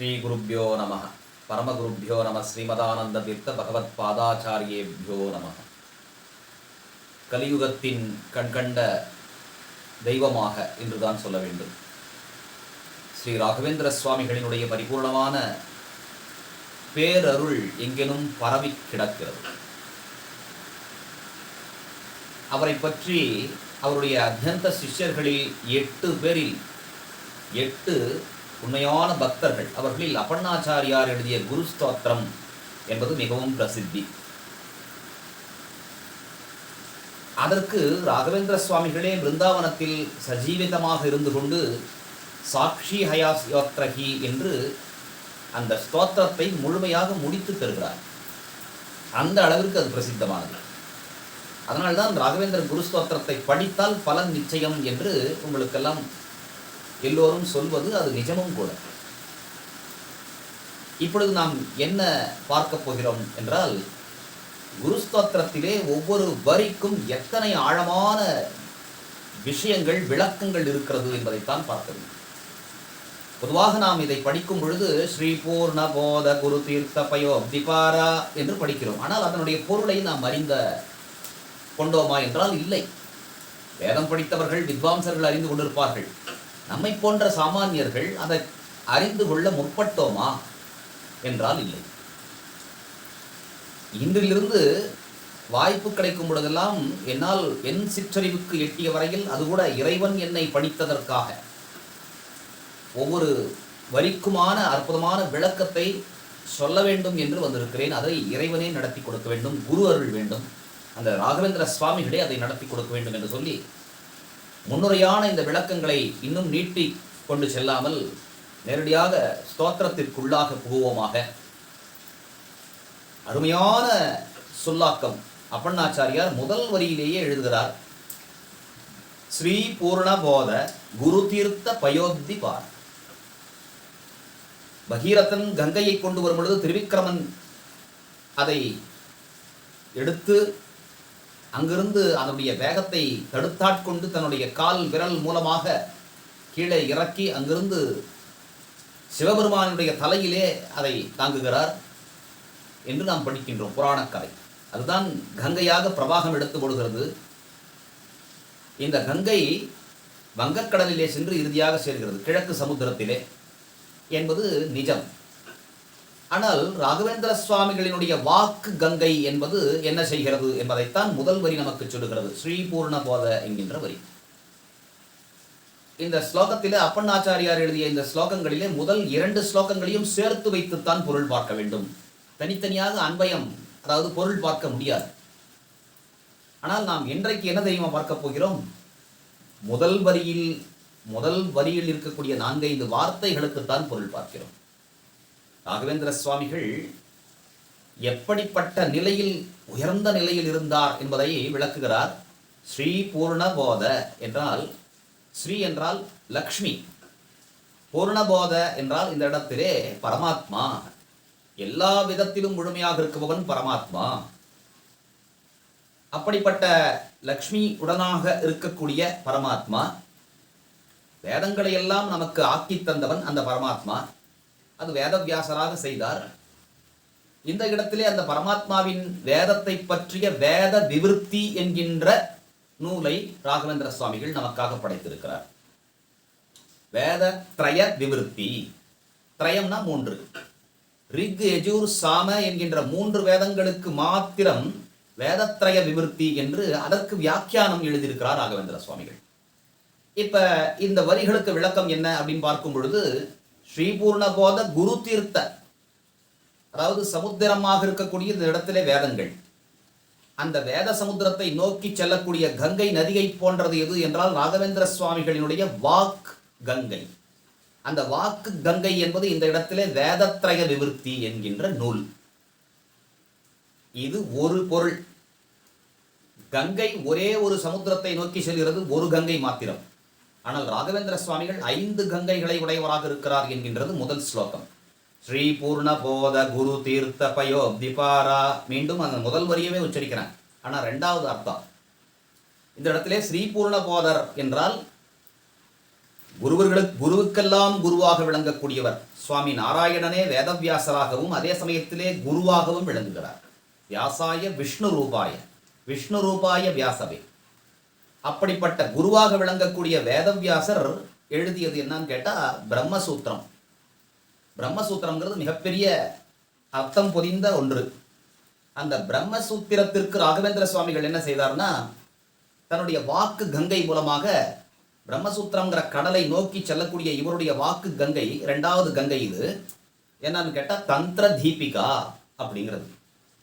ஸ்ரீகுருப்போ நம பரமகுருப்போ நம ஸ்ரீமதானந்த தீர்த்த பகவத் பாதாச்சாரியேபியோ நம கலியுகத்தின் கண்கண்ட தெய்வமாக என்றுதான் சொல்ல வேண்டும். ஸ்ரீ ராகவேந்திர சுவாமிகளினுடைய பரிபூர்ணமான பேரருள் எங்கெனும் பரவி கிடக்கிறது. அவரை பற்றி அவருடைய அத்தியந்த சிஷ்யர்களில் எட்டு பேரில் எட்டு உண்மையான பக்தர்கள். அவர்களில் அப்பண்ணாச்சாரியார் எழுதிய குரு ஸ்தோத்திரம் என்பது மிகவும் பிரசித்தி. அதற்கு ராகவேந்திர சுவாமிகளே பிருந்தாவனத்தில் சஜீவிதமாக இருந்து கொண்டு சாக்ஷி ஹயாஸ் யோத்ரஹி என்று அந்த ஸ்தோத்திரத்தை முழுமையாக முடித்து தருகிறார். அந்த அளவிற்கு அது பிரசித்தமானது. அதனால்தான் ராகவேந்திர குரு ஸ்தோத்திரத்தை படித்தால் பலன் நிச்சயம் என்று உங்களுக்கெல்லாம் எல்லோரும் சொல்வது அது நிஜமும் கூட. இப்பொழுது நாம் என்ன பார்க்க போகிறோம் என்றால் குருஸ்தோத்திரத்திலே ஒவ்வொரு வரிக்கும் எத்தனை ஆழமான விஷயங்கள் விளக்கங்கள் இருக்கிறது என்பதைத்தான் பார்க்க வேண்டும். பொதுவாக நாம் இதை படிக்கும் பொழுது ஸ்ரீ பூர்ண போத குரு தீர்த்த பயோ திபாரா என்று படிக்கிறோம். ஆனால் அதனுடைய பொருளை நாம் அறிந்த கொண்டோமா என்றால் இல்லை. வேதம் படித்தவர்கள் வித்வாம்சர்கள் அறிந்து கொண்டிருப்பார்கள். நம்மை போன்ற சாமானியர்கள் அதை அறிந்து கொள்ள முற்பட்டோமா என்றால் இல்லை. இன்றிலிருந்து வாய்ப்பு கிடைக்கும் பொழுதெல்லாம் என்னால் என் சிற்றறிவுக்கு எட்டிய வரையில் அது கூட இறைவன் என்னை படித்ததற்காக. ஒவ்வொரு வரிக்குமான அற்புதமான விளக்கத்தை சொல்ல வேண்டும் என்று வந்திருக்கிறேன். அதை இறைவனே நடத்தி கொடுக்க வேண்டும் குரு அருள் வேண்டும். அந்த ராகவேந்திர சுவாமிகளே அதை நடத்தி கொடுக்க வேண்டும் என்று சொல்லி முன்னுரையான இந்த விளக்கங்களை இன்னும் நீட்டி கொண்டு செல்லாமல் நேரடியாக ஸ்தோத்திரத்திற்குள்ளாக புகுவோமாக அருமையான சொல்லாக்கம் அப்பண்ணாச்சாரியார் முதல் வரியிலேயே எழுதுகிறார். ஸ்ரீ பூர்ணபோத குரு தீர்த்த பயோத்தி பார். பகீரதன் கங்கையை கொண்டு வரும் பொழுது திருவிக்கிரமன் அதை எடுத்து அங்கிருந்து அதனுடைய வேகத்தை தடுத்தாட்கொண்டு தன்னுடைய கால் விரல் மூலமாக கீழே இறக்கி அங்கிருந்து சிவபெருமானுடைய தலையிலே அதை தாங்குகிறார் என்று நாம் படிக்கின்றோம் புராணக் கதை அதுதான் கங்கையாக பிரவாகம் எடுத்து போடுகிறது. இந்த கங்கை வங்கக்கடலிலே சென்று இறுதியாக சேர்கிறது கிழக்கு சமுத்திரத்திலே என்பது நிஜம். ஆனால் ராகவேந்திர சுவாமிகளினுடைய வாக்கு கங்கை என்பது என்ன செய்கிறது என்பதைத்தான் முதல் வரி நமக்கு சொல்லுகிறது. ஸ்ரீபூர்ண போத என்கின்ற வரி. இந்த ஸ்லோகத்திலே அப்பண்ணாச்சாரியார் எழுதிய இந்த ஸ்லோகங்களிலே முதல் இரண்டு ஸ்லோகங்களையும் சேர்த்து வைத்துத்தான் பொருள் பார்க்க வேண்டும். தனித்தனியாக அன்பயம் அதாவது பொருள் பார்க்க முடியாது. ஆனால் நாம் இன்றைக்கு என்ன தெய்வம் பார்க்க போகிறோம்? முதல் வரியில் முதல் வரியில் இருக்கக்கூடிய நான்கைந்து வார்த்தைகளுக்குத்தான் பொருள் பார்க்கிறோம். ராகவேந்திர சுவாமிகள் எப்படிப்பட்ட நிலையில் உயர்ந்த நிலையில் இருந்தார் என்பதை விளக்குகிறார். ஸ்ரீ பூர்ணபோத என்றால் ஸ்ரீ என்றால் லக்ஷ்மி. பூர்ணபோத என்றால் இந்த இடத்திலே பரமாத்மா. எல்லா விதத்திலும் முழுமையாக இருக்குபவன் பரமாத்மா. அப்படிப்பட்ட லக்ஷ்மி உடனாக இருக்கக்கூடிய பரமாத்மா. வேதங்களை எல்லாம் நமக்கு ஆக்கி தந்தவன் அந்த பரமாத்மா. அது வேதவியாசராக செய்தார். இந்த இடத்திலே அந்த பரமாத்மாவின் வேதத்தை பற்றிய வேத விவருத்தி என்கின்ற நூலை ராகவேந்திர சுவாமிகள் நமக்காக படைத்திருக்கிறார். வேத திரய விவருத்தி. திரயம்னா மூன்று. ரிக் எஜூர் சாம என்கின்ற மூன்று வேதங்களுக்கு மாத்திரம் வேதத்ரய விவருத்தி என்று அதற்கு வியாக்கியானம் எழுதியிருக்கிறார் ராகவேந்திர சுவாமிகள். இப்ப இந்த வரிகளுக்கு விளக்கம் என்ன அப்படின்னு பார்க்கும் பொழுது ஸ்ரீபூர்ணபோத குரு தீர்த்த அதாவது சமுத்திரமாக இருக்கக்கூடிய இந்த இடத்திலே வேதங்கள். அந்த வேத சமுத்திரத்தை நோக்கி செல்லக்கூடிய கங்கை நதியை போன்றது எது என்றால் ராகவேந்திர சுவாமிகளினுடைய வாக் கங்கை. அந்த வாக்கு கங்கை என்பது இந்த இடத்திலே வேதத்ரய விவருத்தி என்கின்ற நூல். இது ஒரு பொருள். கங்கை ஒரே ஒரு சமுத்திரத்தை நோக்கி செல்கிறது ஒரு கங்கை மாத்திரம். ஆனால் ராகவேந்திர சுவாமிகள் ஐந்து கங்கைகளை உடையவராக இருக்கிறார் என்கின்றது முதல் ஸ்லோகம். ஸ்ரீ பூர்ண போத குரு தீர்த்த பயோ திபாரா மீண்டும் அந்த முதல் வரியவே உச்சரிக்கிறேன் ஆனால் ரெண்டாவது அர்த்தம். இந்த இடத்திலே ஸ்ரீ பூர்ண போதர் என்றால் குருவர்களுக்கு குருவுக்கெல்லாம் குருவாக விளங்கக்கூடியவர். சுவாமி நாராயணனே வேதவியாசராகவும் அதே சமயத்திலே குருவாகவும் விளங்குகிறார். வியாசாய விஷ்ணு ரூபாய. விஷ்ணு ரூபாய வியாசவே. அப்படிப்பட்ட குருவாக விளங்கக்கூடிய வேதவியாசர் எழுதியது என்னன்னு கேட்டால் பிரம்மசூத்திரம். பிரம்மசூத்திரங்கிறது மிகப்பெரிய அர்த்தம் பொதிந்த ஒன்று. அந்த பிரம்மசூத்திரத்திற்கு ராகவேந்திர சுவாமிகள் என்ன செய்தார்னா தன்னுடைய வாக்கு கங்கை மூலமாக பிரம்மசூத்திரங்கிற கடலை நோக்கி செல்லக்கூடிய இவருடைய வாக்கு கங்கை ரெண்டாவது கங்கை இது. என்னன்னு கேட்டால் தந்திர தீபிகா அப்படிங்கிறது.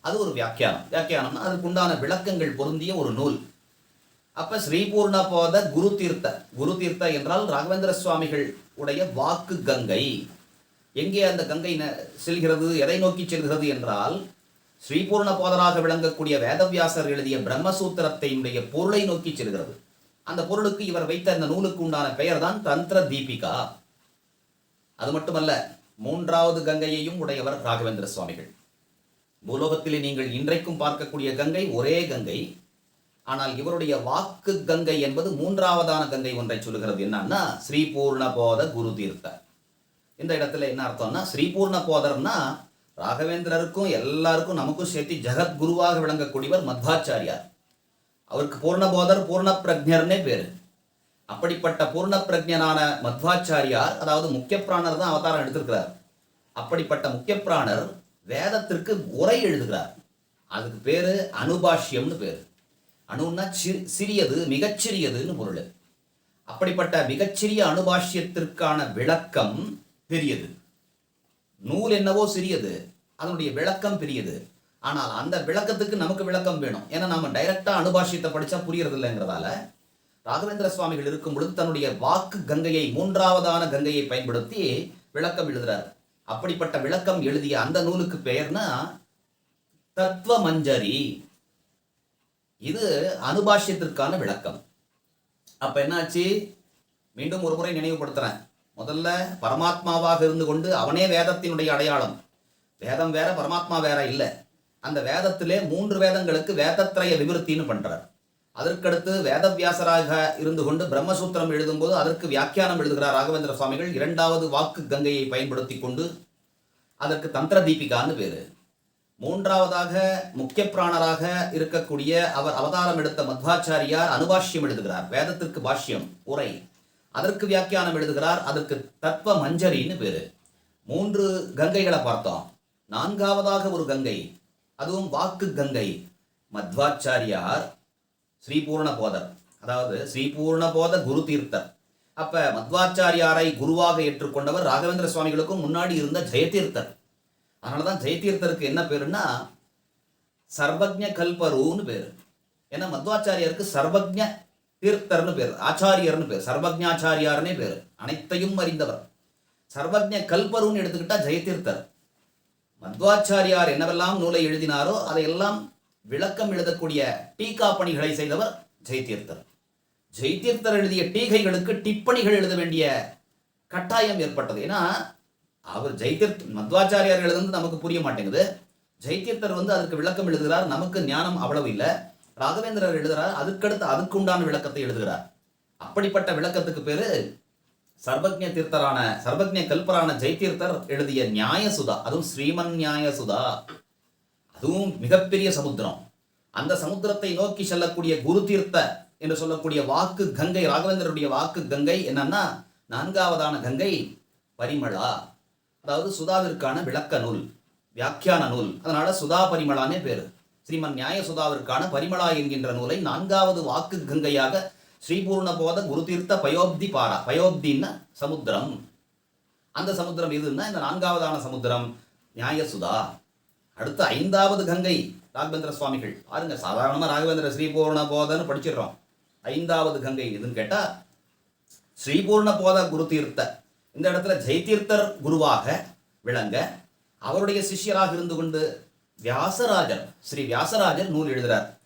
அது ஒரு வியாக்கியானம். வியாக்கியானம்னா அதுக்கு உண்டான விளக்கங்கள் பொருந்திய ஒரு நூல். அப்ப ஸ்ரீபூர்ண போத குரு தீர்த்த. குரு தீர்த்த என்றால் ராகவேந்திர சுவாமிகள் உடைய வாக்கு கங்கை. எங்கே அந்த கங்கை ந- செல்கிறது எதை நோக்கி செல்கிறது என்றால் ஸ்ரீபூர்ண போதராக விளங்கக்கூடிய வேதவியாசர் எழுதிய பிரம்மசூத்திரத்தினுடைய பொருளை நோக்கி செல்கிறது. அந்த பொருளுக்கு இவர் வைத்த அந்த நூலுக்கு உண்டான பெயர் தான் தந்திர தீபிகா. அது மட்டுமல்ல மூன்றாவது கங்கையையும் உடையவர் ராகவேந்திர சுவாமிகள். பூலோகத்திலே நீங்கள் இன்றைக்கும் பார்க்கக்கூடிய கங்கை ஒரே கங்கை. ஆனால் இவருடைய வாக்கு கங்கை என்பது மூன்றாவதான கங்கை ஒன்றை சொல்லுகிறது. என்னன்னா ஸ்ரீபூர்ண போத குரு தீர்த்த. இந்த இடத்துல என்ன அர்த்தம்னா ஸ்ரீபூர்ண போதர்னா ராகவேந்திரருக்கும் எல்லாருக்கும் நமக்கும் சேர்த்து ஜெகத் குருவாக விளங்கக்கூடியவர் மத்வாச்சாரியார். அவருக்கு பூர்ணபோதர் பூர்ண பிரஜர்னே பேரு. அப்படிப்பட்ட பூர்ண பிரஜனான மத்வாச்சாரியார் அதாவது முக்கிய பிராணர் தான் அவதாரம் எடுத்திருக்கிறார். அப்படிப்பட்ட முக்கிய பிராணர் வேதத்திற்கு உரை எழுதுகிறார். அதுக்கு பேரு அனுபாஷ்யம்னு பேரு. அணுன்னா சி- சிறியது மிகச்சிறியதுன்னு பொருள். அப்படிப்பட்ட மிகச்சிறிய அணுபாஷ்யத்திற்கான விளக்கம் பெரியது. நூல் என்னவோ சிறியது அதனுடைய விளக்கம் பெரியது. ஆனால் அந்த விளக்கத்துக்கு நமக்கு விளக்கம் வேணும். ஏன்னா நம்ம டைரக்டா அனுபாஷ்யத்தை படிச்சா புரியறது இல்லைங்கிறதால ராகவேந்திர சுவாமிகள் இருக்கும் பொழுது தன்னுடைய வாக்கு கங்கையை மூன்றாவதான கங்கையை பயன்படுத்தி விளக்கம் எழுதுறார். அப்படிப்பட்ட விளக்கம் எழுதிய அந்த நூலுக்கு பெயர்னா தத்துவ மஞ்சரி இது அனுபாஷ்யத்திற்கான விளக்கம். அப்போ என்னாச்சு? மீண்டும் ஒரு முறை நினைவுபடுத்துகிறேன் முதல்ல பரமாத்மாவாக இருந்து கொண்டு அவனே வேதத்தினுடைய அடையாளம். வேதம் வேற பரமாத்மா வேற இல்லை. அந்த வேதத்திலே மூன்று வேதங்களுக்கு வேதத்திரைய விவருத்தின்னு பண்ணுறார் அதற்கடுத்து வேதவியாசராக இருந்து கொண்டு பிரம்மசூத்திரம் எழுதும்போது அதற்கு வியாக்கியானம் எழுதுகிறார் ராகவேந்திர சுவாமிகள் இரண்டாவது வாக்கு கங்கையை பயன்படுத்தி கொண்டு அதற்கு தந்திர தீபிகான்னு பேர். மூன்றாவதாக முக்கிய பிராணராக இருக்கக்கூடிய அவர் அவதாரம் எடுத்த மத்வாச்சாரியார் அனுபாஷ்யம் எழுதுகிறார். வேதத்திற்கு பாஷ்யம் உரை. அதற்கு வியாக்கியானம் எழுதுகிறார். அதற்கு தத்துவ மஞ்சரின்னு பேரு. மூன்று கங்கைகளை பார்த்தோம். நான்காவதாக ஒரு கங்கை அதுவும் வாக்கு கங்கை. மத்வாச்சாரியார் ஸ்ரீபூர்ண போதர் அதாவது ஸ்ரீபூர்ண போத குரு தீர்த்தர். அப்ப மத்வாச்சாரியாரை குருவாக ஏற்றுக்கொண்டவர் ராகவேந்திர சுவாமிகளுக்கும் முன்னாடி இருந்த ஜெயதீர்த்தர். அதனாலதான் ஜெயதீர்த்தருக்கு என்ன பேருன்னா சர்வஜ்ஞ கல்பருன்னு பேரு. ஏன்னா மத்வாச்சாரியாருக்கு சர்வஜ்ஞ தீர்த்தர்னு பேர் ஆச்சாரியர்னு பேர் சர்வஜாச்சாரியார்னே பேர். அனைத்தையும் அறிந்தவர். சர்வஜ்ஞ கல்பருன்னு எடுத்துக்கிட்டா ஜெயதீர்த்தர். மத்வாச்சாரியார் என்னவெல்லாம் நூலை எழுதினாரோ அதையெல்லாம் விளக்கம் எழுதக்கூடிய டீகா பணிகளை செய்தவர் ஜெயதீர்த்தர். ஜெயதீர்த்தர் எழுதிய டீகைகளுக்கு டிப்பணிகள் எழுத வேண்டிய கட்டாயம் ஏற்பட்டது. ஏன்னா அவர் ஜெயதீர்த் மத்வாச்சாரியார் எழுதுனது நமக்கு புரிய மாட்டேங்குது. ஜெயதீர்த்தர் வந்து அதற்கு விளக்கம் எழுதுகிறார். நமக்கு ஞானம் அவ்வளவு இல்லை. ராகவேந்திரர் எழுதுகிறார் அதுக்கடுத்து அதுக்குண்டான விளக்கத்தை எழுதுகிறார். அப்படிப்பட்ட விளக்கத்துக்கு பேரு சர்வஜ்ய தீர்த்தரான சர்வஜ்ய கல்பரான ஜெயதீர்த்தர் எழுதிய நியாயசுதா. அதுவும் ஸ்ரீமன் நியாயசுதா. அதுவும் மிகப்பெரிய சமுத்திரம். அந்த சமுத்திரத்தை நோக்கி செல்லக்கூடிய குரு தீர்த்த என்று சொல்லக்கூடிய வாக்கு கங்கை ராகவேந்திரருடைய வாக்கு கங்கை என்னன்னா நான்காவதான கங்கை பரிமளா. அதாவது சுதாவிற்கான விளக்க நூல் வியாக்கியான நூல். அதனால சுதா பரிமளானே பேரு. ஸ்ரீமன் நியாய சுதாவிற்கான பரிமளா என்கின்ற நூலை நான்காவது வாக்கு கங்கையாக ஸ்ரீபூர்ண போத குரு தீர்த்த பயோப்தி பாரா பயோப்தின்னா சமுத்திரம். அந்த சமுத்திரம் எதுன்னா இந்த நான்காவதான சமுத்திரம் நியாயசுதா அடுத்து ஐந்தாவது கங்கை ராகவேந்திர சுவாமிகள். பாருங்க சாதாரணமாக ராகவேந்திர ஸ்ரீபூர்ண போதன்னு படிச்சிடுறோம். ஐந்தாவது கங்கை எதுன்னு கேட்டால் ஸ்ரீபூர்ண போத குரு தீர்த்த இந்த இடத்துல ஜெய்தீர்த்தர் குருவாக விளங்க அவருடைய சிஷ்யராக இருந்து கொண்டு வியாசராஜர் ஸ்ரீ வியாசராஜர் நூல் எழுதுகிறார்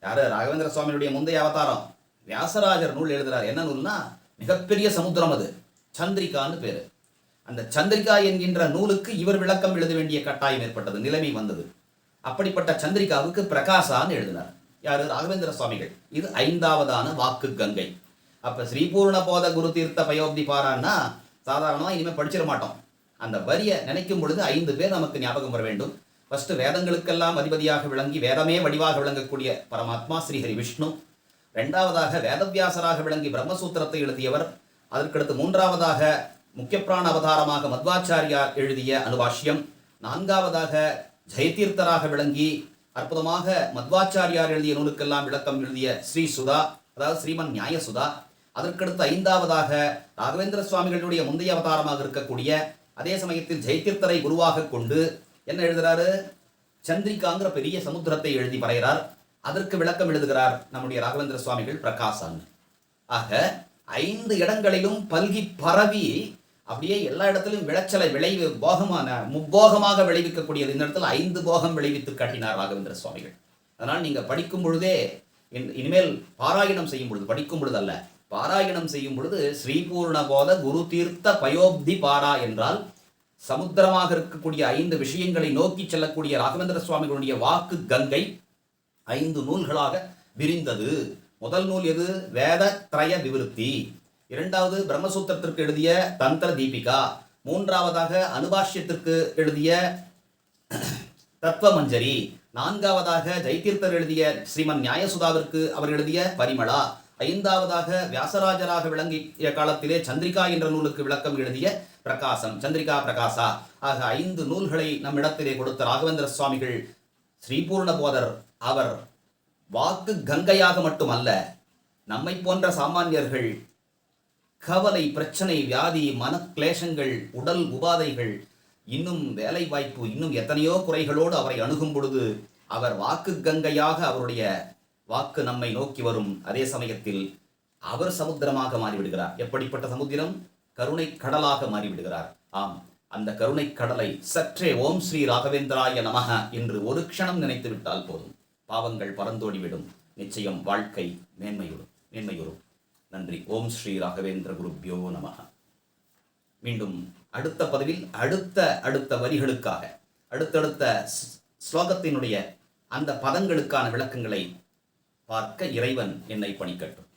யாரு? ராகவேந்திர சுவாமியுடைய முந்தைய அவதாரம். வியாசராஜர் நூல் எழுதுகிறார் என்ன நூல்னா? மிகப்பெரிய சமுத்திரம் அது. சந்திரிகான்னு பேர். அந்த சந்திரிகா என்கின்ற நூலுக்கு இவர் விளக்கம் எழுத வேண்டிய கட்டாயம் ஏற்பட்டது நிலைமை வந்தது. அப்படிப்பட்ட சந்திரிகாவுக்கு பிரகாசான்னு எழுதினார். யார்? ராகவேந்திர சுவாமிகள். இது ஐந்தாவதான வாக்கு கங்கை. அப்போ ஸ்ரீபூர்ண போத குரு தீர்த்த பயோப்தி பாரான்னா சாதாரணமாக இனிமேல் படிச்சிட மாட்டோம். அந்த வரியை நினைக்கும் பொழுது ஐந்து பேர் நமக்கு ஞாபகம் வர வேண்டும். ஃபஸ்ட்டு வேதங்களுக்கெல்லாம் அதிபதியாக விளங்கி வேதமே வடிவாக விளங்கக்கூடிய பரமாத்மா ஸ்ரீஹரி விஷ்ணு. ரெண்டாவதாக வேதவியாசராக விளங்கி பிரம்மசூத்திரத்தை எழுதியவர். அதற்கடுத்து மூன்றாவதாக முக்கியப்பிராண அவதாரமாக மத்வாச்சாரியார் எழுதிய அனுபாஷ்யம். நான்காவதாக ஜெயதீர்த்தராக விளங்கி அற்புதமாக மத்வாச்சாரியார் எழுதிய நூலுக்கெல்லாம் விளக்கம் எழுதிய ஸ்ரீ சுதா அதாவது ஸ்ரீமன் நியாய சுதா அதற்கடுத்து ஐந்தாவதாக ராகவேந்திர சுவாமிகளுடைய முந்தைய அவதாரமாக இருக்கக்கூடிய அதே சமயத்தில் ஜெயதீர்த்தரை குருவாக கொண்டு என்ன எழுதுகிறாரு சந்திரிகாங்கிற பெரிய சமுத்திரத்தை எழுதி வரைகிறார். அதற்கு விளக்கம் எழுதுகிறார் நம்முடைய ராகவேந்திர சுவாமிகள் பிரகாசன். ஆக ஐந்து இடங்களிலும் பல்கி பரவி அப்படியே எல்லா இடத்திலும் விளைச்சலை விளைவு போகமான முப்போகமாக விளைவிக்கக்கூடியது. இந்த இடத்துல ஐந்து போகம் விளைவித்து காட்டினார் ராகவேந்திர சுவாமிகள். அதனால் நீங்கள் படிக்கும் பொழுதே இன்- இனிமேல் பாராயணம் செய்யும் பொழுது படிக்கும் பொழுது அல்ல பாராயணம் செய்யும் பொழுது ஸ்ரீபூர்ண போத குரு தீர்த்த பயோப்தி பாரா என்றால் சமுத்திரமாக இருக்கக்கூடிய ஐந்து விஷயங்களை நோக்கி செல்லக்கூடிய ராகவேந்திர சுவாமிகளுடைய வாக்கு கங்கை ஐந்து நூல்களாக விரிந்தது. முதல் நூல் எது? வேத திரய விவருத்தி. இரண்டாவது பிரம்மசூத்திரத்திற்கு எழுதிய தந்திர தீபிகா. மூன்றாவதாக அனுபாஷ்யத்திற்கு எழுதிய தத்துவமஞ்சரி நான்காவதாக ஜெய்தீர்த்தர் எழுதிய ஸ்ரீமன் நியாயசுதாவிற்கு அவர் எழுதிய பரிமளா. ஐந்தாவதாக வியாசராஜராக விளங்கிய காலத்திலே சந்திரிகா என்ற நூலுக்கு விளக்கம் எழுதிய பிரகாசம் சந்திரிகா பிரகாசா. ஆக ஐந்து நூல்களை நம்மிடத்திலே கொடுத்த ராகவேந்திர சுவாமிகள் ஸ்ரீபூர்ண போதர் அவர் வாக்கு கங்கையாக மட்டுமல்ல நம்மை போன்ற சாமானியர்கள் கவலை பிரச்சனை வியாதி மனக்லேசங்கள் உடல் உபாதைகள் இன்னும் வேலை வாய்ப்பு இன்னும் எத்தனையோ குறைகளோடு அவரை அணுகும் பொழுது அவர் வாக்கு கங்கையாக அவருடைய வாக்கு நம்மை நோக்கி வரும் அதே சமயத்தில் அவர் சமுத்திரமாக மாறிவிடுகிறார். எப்படிப்பட்ட சமுத்திரம்? கருணை கடலாக மாறிவிடுகிறார். ஆம் அந்த கருணை கடலை சற்றே ஓம் ஸ்ரீ ராகவேந்திராய நமக என்று ஒரு க்ஷணம் நினைத்து விட்டால் போதும். பாவங்கள் பறந்தோடிவிடும். நிச்சயம் வாழ்க்கை மேன்மையுறும் மேன்மையுறும். நன்றி. ஓம் ஸ்ரீ ராகவேந்திர குருப்யோ நமக மீண்டும் அடுத்த பதிவில் அடுத்த அடுத்த வரிகளுக்காக அடுத்தடுத்த ஸ்- ஸ்லோகத்தினுடைய அந்த பதங்களுக்கான விளக்கங்களை பார்க்க இறைவன் என்னை பணிக்கட்டும்.